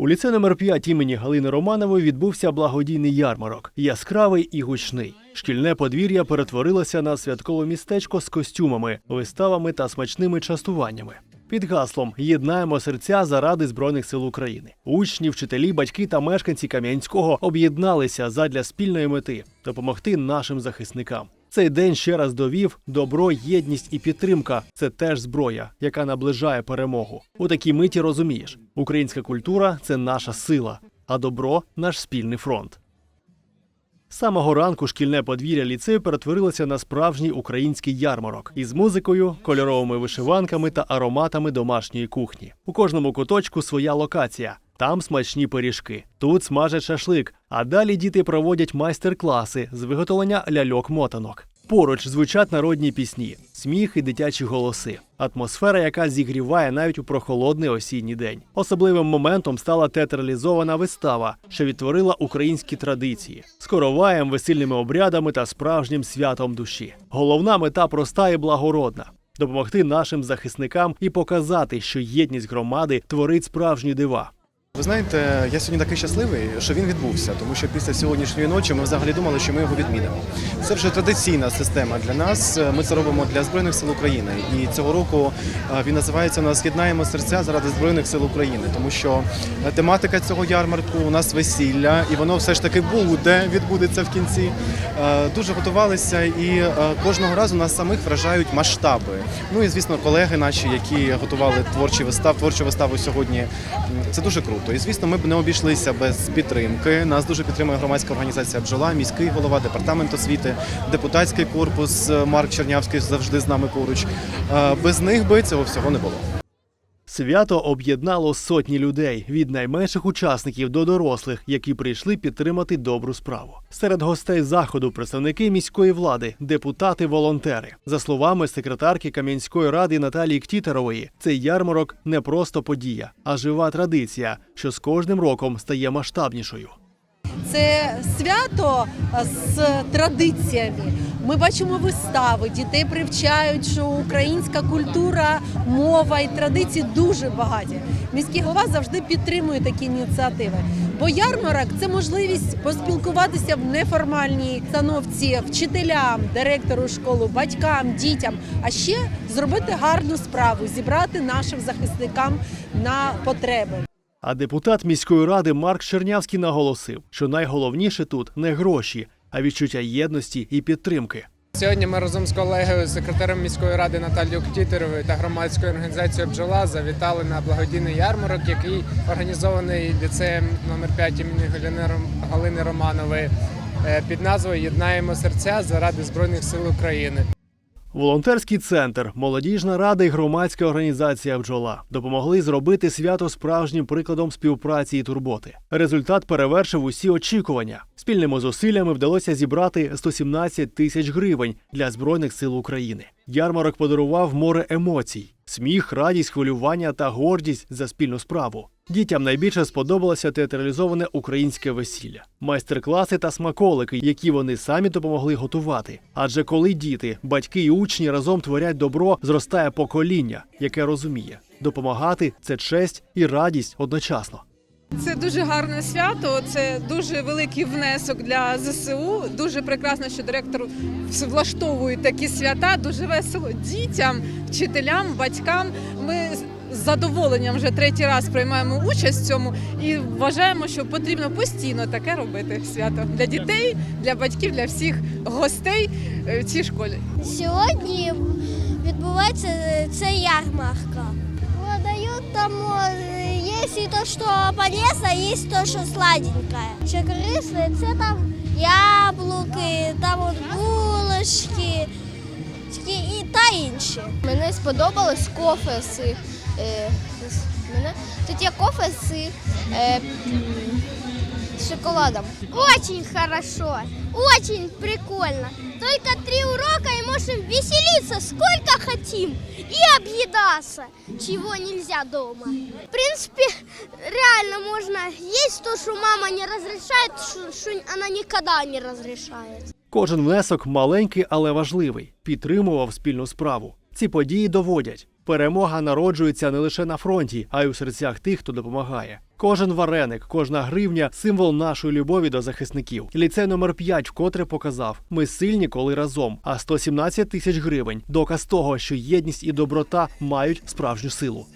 У ліце номер 5 імені Галини Романової відбувся благодійний ярмарок, яскравий і гучний. Шкільне подвір'я перетворилося на святкове містечко з костюмами, виставами та смачними частуваннями. Під гаслом Єднаємо серця заради Збройних сил України. Учні, вчителі, батьки та мешканці Кам'янського об'єдналися задля спільної мети допомогти нашим захисникам. Цей день ще раз довів добро, єдність і підтримка це теж зброя, яка наближає перемогу. У такій миті розумієш, українська культура це наша сила, а добро наш спільний фронт. З самого ранку шкільне подвір'я ліцею перетворилося на справжній український ярмарок із музикою, кольоровими вишиванками та ароматами домашньої кухні. У кожному куточку своя локація. Там смачні пиріжки, тут смажать шашлик, а далі діти проводять майстер-класи з виготовлення ляльок-мотанок. Поруч звучать народні пісні, сміх і дитячі голоси. Атмосфера, яка зігріває навіть у прохолодний осінній день. Особливим моментом стала театралізована вистава, що відтворила українські традиції з короваєм, весільними обрядами та справжнім святом душі. Головна мета проста і благородна. Допомогти нашим захисникам і показати, що єдність громади творить справжні дива. Ви знаєте, я сьогодні такий щасливий, що він відбувся, тому що після сьогоднішньої ночі ми взагалі думали, що ми його відмінимо. Це вже традиційна система для нас. Ми це робимо для збройних сил України. І цього року е, він називається у нас Єднаємо серця заради збройних сил України, тому що е, тематика цього ярмарку у нас весілля, і воно все ж таки буде, відбудеться в кінці. Е, Дуже готувалися, і кожного разу нас самих вражають масштаби. Ну і звісно, колеги наші, які готували творчі вистав, творчу виставу сьогодні. Це дуже круто. І звісно, ми б не обійшлися без підтримки. Нас дуже підтримує громадська організація Бджола, міський голова, департамент освіти, депутатський корпус е, Марк Чернявський завжди з нами поруч. Е, Без них би цього всього не було. Свято об'єднало сотні людей від найменших учасників до дорослих, які прийшли підтримати добру справу. Серед гостей заходу представники міської влади, депутати, волонтери. За словами секретарки Кам'янської ради Наталії Ктітерової, цей ярмарок не просто подія, а жива традиція, що з кожним роком стає масштабнішою. Це свято з традиціями. Ми бачимо вистави, дітей привчають, що українська культура, мова і традиції дуже багаті. Міський голова завжди підтримує такі ініціативи. Бо ярмарок це можливість поспілкуватися в неформальній становці вчителям, директору школи, батькам, дітям, а ще зробити гарну справу, зібрати нашим захисникам на потреби. А депутат міської ради Марк Чернявський наголосив, що найголовніше тут не гроші, а відчуття єдності і підтримки. Сьогодні ми разом з колегою, секретарем міської ради Наталією Ктітеровою та громадською організацією Бджола завітали на благодійний ярмарок, який організований ліцеєм номер 5 імені Галини Романової е, під назвою Єднаємо серця заради збройних сил України. Волонтерський центр, молодіжна рада і громадська організація Бджола допомогли зробити свято справжнім прикладом співпраці і турботи. Результат перевершив усі очікування. Спільними зусиллями вдалося зібрати 117 тисяч гривень для збройних сил України. Ярмарок подарував море емоцій: сміх, радість, хвилювання та гордість за спільну справу. Дітям найбільше сподобалося театралізоване українське весілля, майстер-класи та смаколики, які вони самі допомогли готувати. Адже коли діти, батьки і учні разом творять добро, зростає покоління, яке розуміє, допомагати це честь і радість одночасно. Це дуже гарне свято. Це дуже великий внесок для ЗСУ. Дуже прекрасно, що директор влаштовує такі свята. Дуже весело дітям, вчителям, батькам. Ми з задоволенням вже третій раз приймаємо участь в цьому і вважаємо, що потрібно постійно таке робити свято для дітей, для батьків, для всіх гостей е, в цій школі. Сьогодні відбувається ця ярмарка. Продають там е, є і то, що полезно, є то, що сладеньке. Що корисне, це там яблуки, там от булочки і та інші. Мені сподобалось кофе з, е, з- мене тут є кофе з, е, шоколадом. Очень хорошо, очень прикольно. Только три урока и можем веселиться сколько хотим и объедаться, чего нельзя дома. В принципе, реально можно есть то, что мама не разрешает, что она никогда не разрешает. Кожен внесок маленький, але важливий, підтримував спільну справу. Ці події доводять. Перемога народжується не лише на фронті, а й у серцях тих, хто допомагає. Кожен вареник, кожна гривня символ нашої любові до захисників. Ліцей номер 5 вкотре показав: ми сильні, коли разом. А 117 тисяч гривень доказ того, що єдність і доброта мають справжню силу.